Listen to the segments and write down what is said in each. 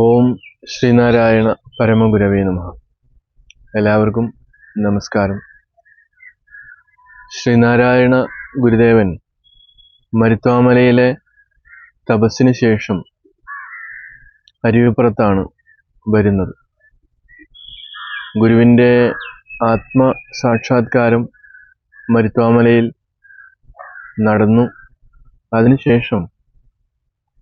ഓം ശ്രീനാരായണ പരമഗുരവേ നമ. എല്ലാവർക്കും നമസ്കാരം. ശ്രീനാരായണ ഗുരുദേവൻ മരുത്വാമലയിലെ തപസ്സിന് ശേഷം അരുവിപ്പുറത്താണ് വരുന്നത്. ഗുരുവിന്റെ ആത്മസാക്ഷാത്കാരം മരുത്വാമലയിൽ നടന്നു. അതിനുശേഷം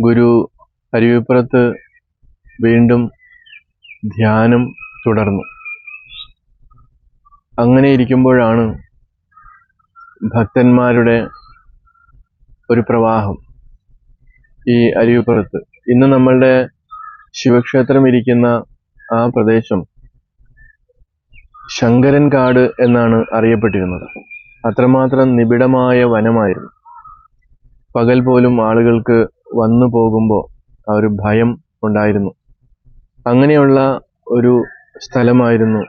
ഗുരു അരുവിപ്പുറത്ത് വീണ്ടും ധ്യാനം തുടർന്നു. അങ്ങനെ ഇരിക്കുമ്പോഴാണ് ഭക്തന്മാരുടെ ഒരു പ്രവാഹം ഈ അരിവിപ്പുറത്ത് ഇന്ന് നമ്മളുടെ ശിവക്ഷേത്രം ഇരിക്കുന്ന ആ പ്രദേശം ശങ്കരൻ കാട് എന്നാണ് അറിയപ്പെട്ടിരുന്നത്. അത്രമാത്രം നിബിഡമായ വനമായിരുന്നു. പകൽ പോലും ആളുകൾക്ക് വന്നു പോകുമ്പോൾ ആ ഒരു ഭയം ഉണ്ടായിരുന്നു. അങ്ങനെയുള്ള ഒരു സ്ഥലമായിരുന്നു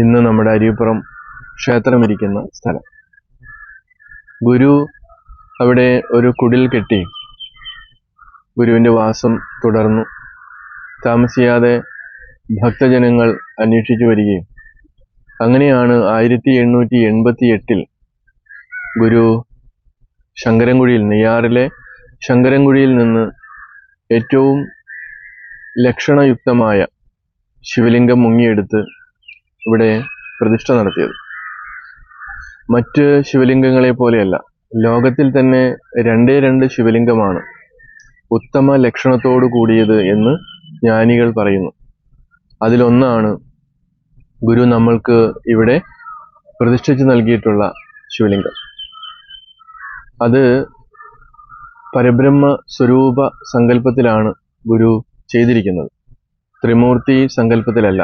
ഇന്ന് നമ്മുടെ അരിയപ്പുറം ക്ഷേത്രമിരിക്കുന്ന സ്ഥലം. ഗുരു അവിടെ ഒരു കുടിൽ കെട്ടി. ഗുരുവിന്റെ വാസം തുടർന്നു. താമസിയാതെ ഭക്തജനങ്ങൾ അന്വേഷിച്ചു വരികയും. അങ്ങനെയാണ് ആയിരത്തി എണ്ണൂറ്റി എൺപത്തി എട്ടിൽ ഗുരു ശങ്കരൻകുഴിയിൽ നെയ്യാറിലെ ശങ്കരൻകുഴിയിൽ നിന്ന് ഏറ്റവും ലക്ഷണയുക്തമായ ശിവലിംഗം മുങ്ങിയെടുത്ത് ഇവിടെ പ്രതിഷ്ഠ നടത്തിയത്. മറ്റ് ശിവലിംഗങ്ങളെ പോലെയല്ല. ലോകത്തിൽ തന്നെ രണ്ടേ രണ്ട് ശിവലിംഗമാണ് ഉത്തമ ലക്ഷണത്തോടു കൂടിയത് എന്ന് ജ്ഞാനികൾ പറയുന്നു. അതിലൊന്നാണ് ഗുരു നമ്മൾക്ക് ഇവിടെ പ്രതിഷ്ഠിച്ച് നൽകിയിട്ടുള്ള ശിവലിംഗം. അത് പരബ്രഹ്മ സ്വരൂപ സങ്കല്പത്തിലാണ് ഗുരു ചെയ്തിരിക്കുന്നത്. ത്രിമൂർത്തി സങ്കല്പത്തിലല്ല.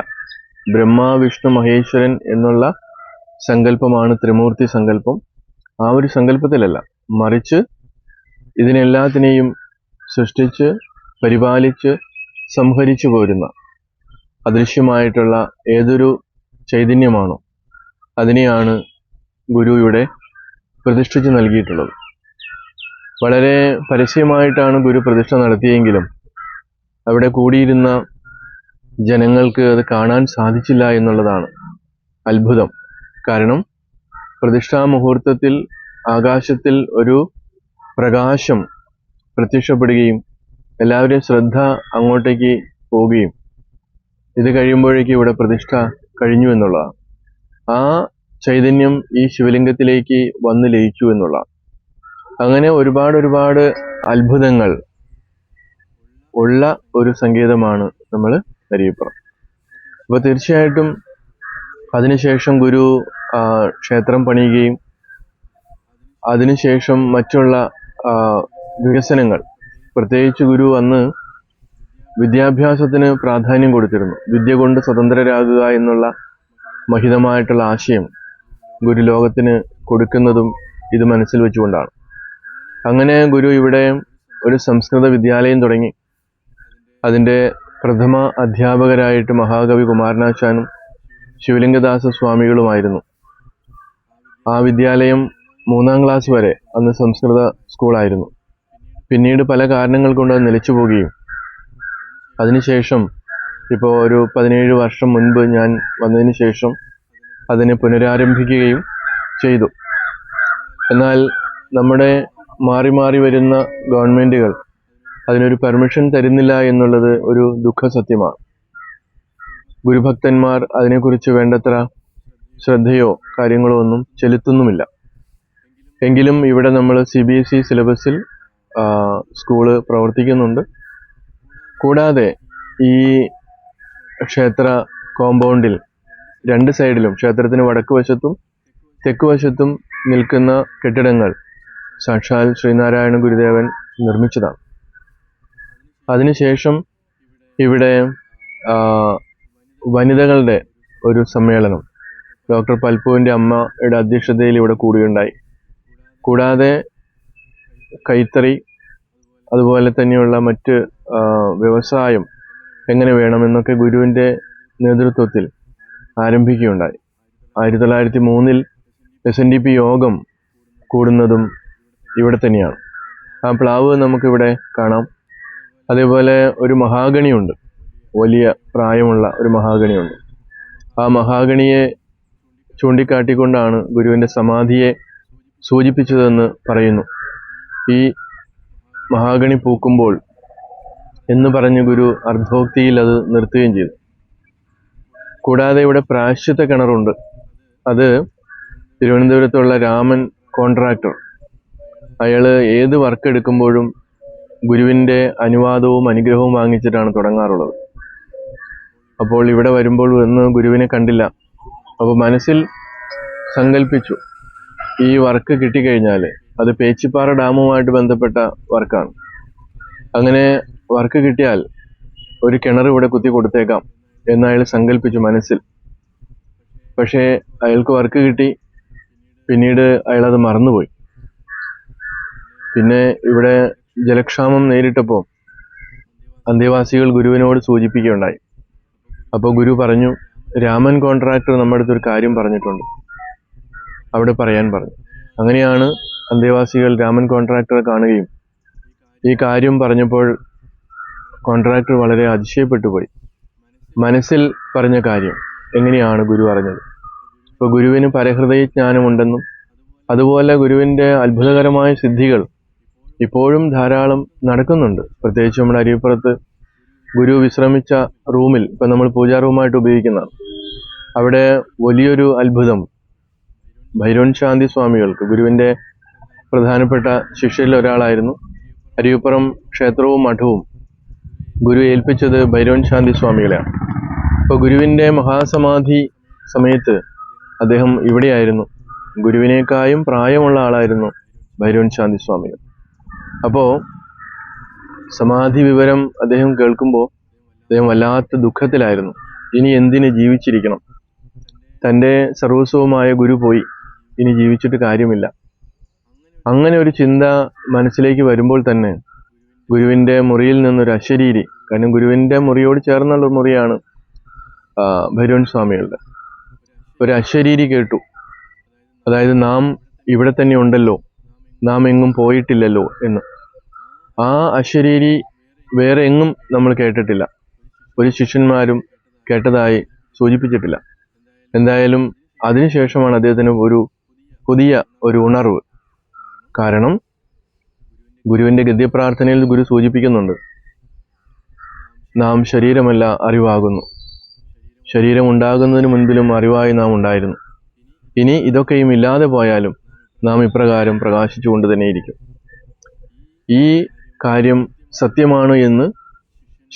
ബ്രഹ്മ വിഷ്ണു മഹേശ്വരൻ എന്നുള്ള സങ്കല്പമാണ് ത്രിമൂർത്തി സങ്കല്പം. ആ ഒരു സങ്കല്പത്തിലല്ല. മറിച്ച് ഇതിനെല്ലാത്തിനെയും സൃഷ്ടിച്ച് പരിപാലിച്ച് സംഹരിച്ചു പോരുന്ന അദൃശ്യമായിട്ടുള്ള ഏതൊരു ചൈതന്യമാണോ അതിനെയാണ് ഗുരു പ്രതിഷ്ഠിച്ച് നൽകിയിട്ടുള്ളത്. വളരെ പരസ്യമായിട്ടാണ് ഗുരു പ്രതിഷ്ഠ നടത്തിയെങ്കിലും അവിടെ കൂടിയിരുന്ന ജനങ്ങൾക്ക് അത് കാണാൻ സാധിച്ചില്ല എന്നുള്ളതാണ് അത്ഭുതം. കാരണം പ്രതിഷ്ഠാ മുഹൂർത്തത്തിൽ ആകാശത്തിൽ ഒരു പ്രകാശം പ്രത്യക്ഷപ്പെടുകയും എല്ലാവരുടെയും ശ്രദ്ധ അങ്ങോട്ടേക്ക് പോവുകയും ഇത് കഴിയുമ്പോഴേക്ക് ഇവിടെ പ്രതിഷ്ഠ കഴിഞ്ഞു എന്നുള്ളതാണ്. ആ ചൈതന്യം ഈ ശിവലിംഗത്തിലേക്ക് വന്ന് ലയിച്ചു എന്നുള്ളതാണ്. അങ്ങനെ ഒരുപാട് ഒരുപാട് അത്ഭുതങ്ങൾ ഉള്ള ഒരു സംഗീതമാണ് നമ്മൾ അരിയപ്പുറം അപ്പോൾ തീർച്ചയായിട്ടും അതിനുശേഷം ഗുരു ക്ഷേത്രം പണിയുകയും അതിനുശേഷം മറ്റുള്ള വികസനങ്ങൾ. പ്രത്യേകിച്ച് ഗുരു അന്ന് വിദ്യാഭ്യാസത്തിന് പ്രാധാന്യം കൊടുത്തിരുന്നു. വിദ്യ കൊണ്ട് സ്വതന്ത്രരാകുക എന്നുള്ള മഹിതമായിട്ടുള്ള ആശയം ഗുരു ലോകത്തിന് കൊടുക്കുന്നതും ഇത് മനസ്സിൽ വെച്ചുകൊണ്ടാണ്. അങ്ങനെ ഗുരു ഇവിടെ ഒരു സംസ്കൃത വിദ്യാലയം തുടങ്ങി. അതിന്റെ പ്രഥമ അധ്യാപകരായിട്ട് മഹാകവി കുമാരനാശാനും ശിവലിംഗദാസ സ്വാമികളുമായിരുന്നു. ആ വിദ്യാലയം മൂന്നാം ക്ലാസ് വരെ അന്ന് സംസ്കൃത സ്കൂളായിരുന്നു. പിന്നീട് പല കാരണങ്ങൾ കൊണ്ട് അത് നിലച്ചു പോകുകയും അതിനുശേഷം ഇപ്പോൾ ഒരു പതിനേഴ് വർഷം മുൻപ് ഞാൻ വന്നതിന് ശേഷം അതിനെ പുനരാരംഭിക്കുകയും ചെയ്തു. എന്നാൽ നമ്മുടെ മാറി മാറി വരുന്ന ഗവൺമെന്റുകൾ അതിനൊരു പെർമിഷൻ തരുന്നില്ല എന്നുള്ളത് ഒരു ദുഃഖ സത്യമാണ്. ഗുരുഭക്തന്മാർ അതിനെക്കുറിച്ച് വേണ്ടത്ര ശ്രദ്ധയോ കാര്യങ്ങളോ ഒന്നും ചെലുത്തുന്നുമില്ല. എങ്കിലും ഇവിടെ നമ്മൾ സി ബി എസ് ഇ സിലബസിൽ സ്കൂൾ പ്രവർത്തിക്കുന്നുണ്ട്. കൂടാതെ ഈ ക്ഷേത്ര കോമ്പൗണ്ടിൽ രണ്ട് സൈഡിലും ക്ഷേത്രത്തിന് വടക്ക് വശത്തും തെക്ക് വശത്തും നിൽക്കുന്ന കെട്ടിടങ്ങൾ സാക്ഷാൽ ശ്രീനാരായണ ഗുരുദേവൻ നിർമ്മിച്ചതാണ്. അതിനുശേഷം ഇവിടെ വനിതകളുടെ ഒരു സമ്മേളനം. ഡോക്ടർ പൽപ്പുവിന്റെ അമ്മയുടെ അധ്യക്ഷതയിൽ ഇവിടെ കൂടുകയുണ്ടായി. കൂടാതെ കൈത്തറി അതുപോലെ തന്നെയുള്ള മറ്റ് വ്യവസായം എങ്ങനെ വേണമെന്നൊക്കെ ഗുരുവിന്റെ നേതൃത്വത്തിൽ ആരംഭിക്കുകയുണ്ടായി. ആയിരത്തി തൊള്ളായിരത്തി മൂന്നിൽ എസ് എൻ ഡി പി യോഗം കൂടുന്നതും ഇവിടെ തന്നെയാണ്. ആ പ്ലാവ് നമുക്കിവിടെ കാണാം. അതേപോലെ ഒരു മഹാഗണിയുണ്ട്. വലിയ പ്രായമുള്ള ഒരു മഹാഗണിയുണ്ട്. ആ മഹാഗണിയെ ചൂണ്ടിക്കാട്ടിക്കൊണ്ടാണ് ഗുരുവിന്റെ സമാധിയെ സൂചിപ്പിച്ചതെന്ന് പറയുന്നു. ഈ മഹാഗണി പൂക്കുമ്പോൾ എന്ന് പറഞ്ഞ് ഗുരു അർദ്ധോക്തിയിൽ അത് നിർത്തുകയും ചെയ്തു. കൂടാതെ ഇവിടെ പ്രാശ്ചിത്ത കിണറുണ്ട്. അത് തിരുവനന്തപുരത്തുള്ള രാമൻ കോൺട്രാക്ടർ. അയാൾ ഏത് വർക്ക് എടുക്കുമ്പോഴും ഗുരുവിന്റെ അനുവാദവും അനുഗ്രഹവും വാങ്ങിച്ചിട്ടാണ് തുടങ്ങാറുള്ളത്. അപ്പോൾ ഇവിടെ വരുമ്പോൾ ഒന്ന് ഗുരുവിനെ കണ്ടില്ല. അപ്പോൾ മനസ്സിൽ സങ്കല്പിച്ചു ഈ വർക്ക് കിട്ടിക്കഴിഞ്ഞാൽ അത് പേച്ചിപ്പാറ ഡാമുമായിട്ട് ബന്ധപ്പെട്ട വർക്കാണ്. അങ്ങനെ വർക്ക് കിട്ടിയാൽ ഒരു കിണർ ഇവിടെ കുത്തി കൊടുത്തേക്കാം എന്ന് അയാൾ സങ്കല്പിച്ചു മനസ്സിൽ. പക്ഷേ അയാൾക്ക് വർക്ക് കിട്ടി. പിന്നീട് അയാൾ അത് മറന്നുപോയി. പിന്നെ ഇവിടെ ജലക്ഷാമം നേരിട്ടപ്പോൾ അന്തേവാസികൾ ഗുരുവിനോട് സൂചിപ്പിക്കുകയുണ്ടായി. അപ്പോൾ ഗുരു പറഞ്ഞു രാമൻ കോൺട്രാക്ടർ നമ്മുടെ അടുത്ത് ഒരു കാര്യം പറഞ്ഞിട്ടുണ്ട്. അവിടെ പറയാൻ പറഞ്ഞു. അങ്ങനെയാണ് അന്തേവാസികൾ രാമൻ കോൺട്രാക്ടറെ കാണുകയും ഈ കാര്യം പറഞ്ഞപ്പോൾ കോൺട്രാക്ടർ വളരെ അതിശയപ്പെട്ടു പോയി മനസ്സിൽ പറഞ്ഞ കാര്യം എങ്ങനെയാണ് ഗുരു അറിഞ്ഞത്? ഇപ്പോൾ ഗുരുവിന് പരഹൃദയ ജ്ഞാനമുണ്ടെന്നും അതുപോലെ ഗുരുവിന്റെ അത്ഭുതകരമായ സിദ്ധികൾ ഇപ്പോഴും ധാരാളം നടക്കുന്നുണ്ട്. പ്രത്യേകിച്ച് നമ്മുടെ അരിയപ്പുറത്ത് ഗുരു വിശ്രമിച്ച റൂമിൽ ഇപ്പം നമ്മൾ പൂജാ റൂമായിട്ട് ഉപയോഗിക്കുന്നതാണ്. അവിടെ വലിയൊരു അത്ഭുതം. ഭൈരവൻ ശാന്തി സ്വാമികൾക്ക് ഗുരുവിന്റെ പ്രധാനപ്പെട്ട ശിഷ്യരിൽ ഒരാളായിരുന്നു. അരിയപ്പുറം ക്ഷേത്രവും മഠവും ഗുരു ഏൽപ്പിച്ചത് ഭൈരവൻ ശാന്തി സ്വാമികളെയാണ്. അപ്പോൾ ഗുരുവിന്റെ മഹാസമാധി സമയത്ത് അദ്ദേഹം ഇവിടെയായിരുന്നു. ഗുരുവിനേക്കായും പ്രായമുള്ള ആളായിരുന്നു ഭൈരവൻ ശാന്തി സ്വാമികൾ. അപ്പോൾ സമാധി വിവരം അദ്ദേഹം കേൾക്കുമ്പോൾ അദ്ദേഹം വല്ലാത്ത ദുഃഖത്തിലായിരുന്നു. ഇനി എന്തിന് ജീവിച്ചിരിക്കണം? തന്റെ സർവസ്വവുമായ ഗുരു പോയി. ഇനി ജീവിച്ചിട്ട് കാര്യമില്ല. അങ്ങനെ ഒരു ചിന്ത മനസ്സിലേക്ക് വരുമ്പോൾ തന്നെ ഗുരുവിന്റെ മുറിയിൽ നിന്നൊരു അശരീരി കാരണം ഗുരുവിന്റെ മുറിയോട് ചേർന്നുള്ള മുറിയാണ് ഭരുവൻ സ്വാമികളുടെ. ഒരു അശരീരി കേട്ടു. അതായത് നാം ഇവിടെ തന്നെ ഉണ്ടല്ലോ. നാം എങ്ങും പോയിട്ടില്ലല്ലോ എന്ന്. ആ അശരീരി വേറെ എങ്ങും നമ്മൾ കേട്ടിട്ടില്ല. ഒരു ശിഷ്യന്മാരും കേട്ടതായി സൂചിപ്പിച്ചിട്ടില്ല. എന്തായാലും അതിനുശേഷമാണ് അദ്ദേഹത്തിന് ഒരു പുതിയ ഒരു ഉണർവ്. കാരണം ഗുരുവിന്റെ ഗദ്യപ്രാർത്ഥനയിൽ ഗുരു സൂചിപ്പിക്കുന്നുണ്ട് നാം ശരീരമല്ല അറിവാകുന്നു. ശരീരം ഉണ്ടാകുന്നതിന് മുൻപിലും അറിവായി നാം ഉണ്ടായിരുന്നു. ഇനി ഇതൊക്കെയും ഇല്ലാതെ പോയാലും നാം ഇപ്രകാരം പ്രകാശിച്ചുകൊണ്ട് തന്നെയിരിക്കും ഈ കാര്യം സത്യമാണ് എന്ന്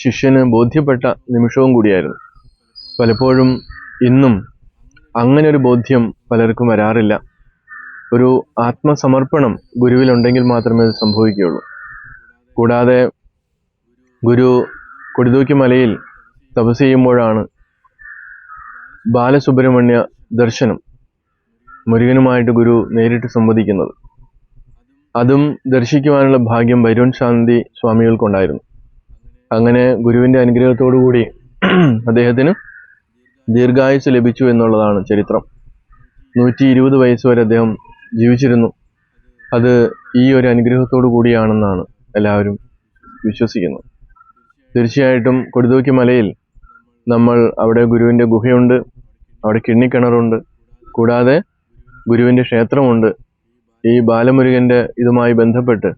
ശിഷ്യന് ബോധ്യപ്പെട്ട നിമിഷവും കൂടിയായിരുന്നു. പലപ്പോഴും ഇന്നും അങ്ങനെ ഒരു ബോധ്യം പലർക്കും വരാറില്ല. ഒരു ആത്മസമർപ്പണം ഗുരുവിലുണ്ടെങ്കിൽ മാത്രമേ അത് സംഭവിക്കുകയുള്ളൂ. കൂടാതെ ഗുരു കൊടിതൂക്കി മലയിൽ തപസ് ചെയ്യുമ്പോഴാണ് ബാലസുബ്രഹ്മണ്യ ദർശനം മുരുകനുമായിട്ട് ഗുരു നേരിട്ട് സംവദിക്കുന്നത്. അതും ദർശിക്കുവാനുള്ള ഭാഗ്യം വരുൺ ശാന്തി സ്വാമികൾക്കുണ്ടായിരുന്നു. അങ്ങനെ ഗുരുവിന്റെ അനുഗ്രഹത്തോടുകൂടി അദ്ദേഹത്തിന് ദീർഘായുസ് ലഭിച്ചു എന്നുള്ളതാണ് ചരിത്രം. നൂറ്റി ഇരുപത് വയസ്സ് വരെ അദ്ദേഹം ജീവിച്ചിരുന്നു. അത് ഈ ഒരു അനുഗ്രഹത്തോടു കൂടിയാണെന്നാണ് എല്ലാവരും വിശ്വസിക്കുന്നത്. തീർച്ചയായിട്ടും കൊടുതൂക്കി മലയിൽ നമ്മൾ അവിടെ ഗുരുവിന്റെ ഗുഹയുണ്ട് അവിടെ കിണ്ണിക്കിണറുണ്ട്. കൂടാതെ ഗുരുവിന്റെ ക്ഷേത്രമുണ്ട്. ഈ ബാലമുരുകന്റെ ഇതുമായി ബന്ധപ്പെട്ട്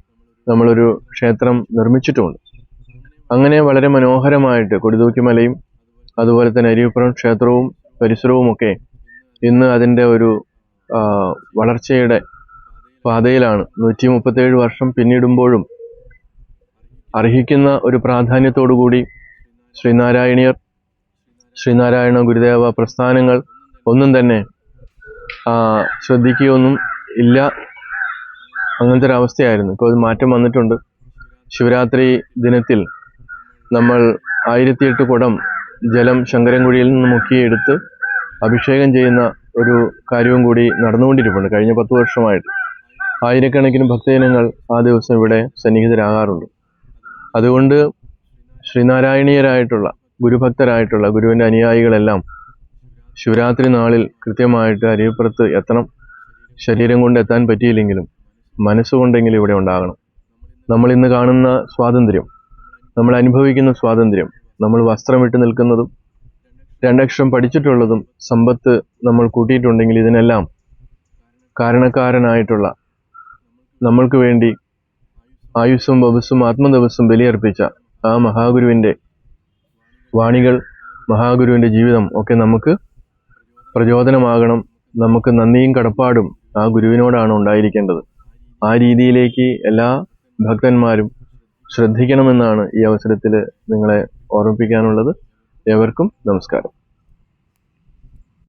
നമ്മളൊരു ക്ഷേത്രം നിർമ്മിച്ചിട്ടുമുണ്ട് അങ്ങനെ വളരെ മനോഹരമായിട്ട് കൊടിതൂക്കി മലയും അതുപോലെ തന്നെ അരിയപ്പുറം ക്ഷേത്രവും പരിസരവും ഒക്കെ ഇന്ന് അതിന്റെ ഒരു വളർച്ചയുടെ പാതയിലാണ്. നൂറ്റി മുപ്പത്തേഴ് വർഷം പിന്നിടുമ്പോഴും അർഹിക്കുന്ന ഒരു പ്രാധാന്യത്തോടു കൂടി ശ്രീനാരായണീയർ ശ്രീനാരായണ ഗുരുദേവ പ്രസ്ഥാനങ്ങൾ ഒന്നും തന്നെ ശ്രദ്ധിക്കുകയൊന്നും ഇല്ല. അങ്ങനത്തെ ഒരു അവസ്ഥയായിരുന്നു ഇപ്പോൾ മാറ്റം വന്നിട്ടുണ്ട്. ശിവരാത്രി ദിനത്തിൽ നമ്മൾ ആയിരത്തിയെട്ട് കുടം ജലം ശങ്കരൻകുഴിയിൽ നിന്ന് മുക്കിയെടുത്ത് അഭിഷേകം ചെയ്യുന്ന ഒരു കാര്യവും കൂടി നടന്നുകൊണ്ടിരിപ്പുണ്ട്. കഴിഞ്ഞ പത്ത് വർഷമായിട്ട്. ആയിരക്കണക്കിന് ഭക്തജനങ്ങൾ ആ ദിവസം ഇവിടെ സന്നിഹിതരാകാറുണ്ട്. അതുകൊണ്ട് ശ്രീനാരായണീയരായിട്ടുള്ള ഗുരുഭക്തരായിട്ടുള്ള ഗുരുവിന്റെ അനുയായികളെല്ലാം ശിവരാത്രി നാളിൽ കൃത്യമായിട്ട് അരിയപ്പുറത്ത് എത്തണം. ശരീരം കൊണ്ട് എത്താൻ പറ്റിയില്ലെങ്കിലും മനസ്സുകൊണ്ടെങ്കിലും ഇവിടെ ഉണ്ടാകണം. നമ്മൾ ഇന്ന് കാണുന്ന സ്വാതന്ത്ര്യം നമ്മൾ അനുഭവിക്കുന്ന സ്വാതന്ത്ര്യം നമ്മൾ വസ്ത്രമിട്ട് നിൽക്കുന്നതും രണ്ടക്ഷരം പഠിച്ചിട്ടുള്ളതും സമ്പത്ത് നമ്മൾ കൂട്ടിയിട്ടുണ്ടെങ്കിൽ ഇതിനെല്ലാം കാരണക്കാരനായിട്ടുള്ള നമ്മൾക്ക് വേണ്ടി ആയുസ്സും വപസ്സും ആത്മദവസ്സും ബലിയർപ്പിച്ച ആ മഹാഗുരുവിന്റെ വാണികൾ മഹാഗുരുവിന്റെ ജീവിതം ഒക്കെ നമുക്ക് പ്രചോദനമാകണം. നമുക്ക് നന്ദിയും കടപ്പാടും ആ ഗുരുവിനോടാണ് ഉണ്ടായിരിക്കേണ്ടത്. ആ രീതിയിലേക്ക് എല്ലാ ഭക്തന്മാരും ശ്രദ്ധിക്കണമെന്നാണ് ഈ അവസരത്തിൽ നിങ്ങളെ ഓർമ്മിപ്പിക്കാനുള്ളത്. ഏവർക്കും നമസ്കാരം.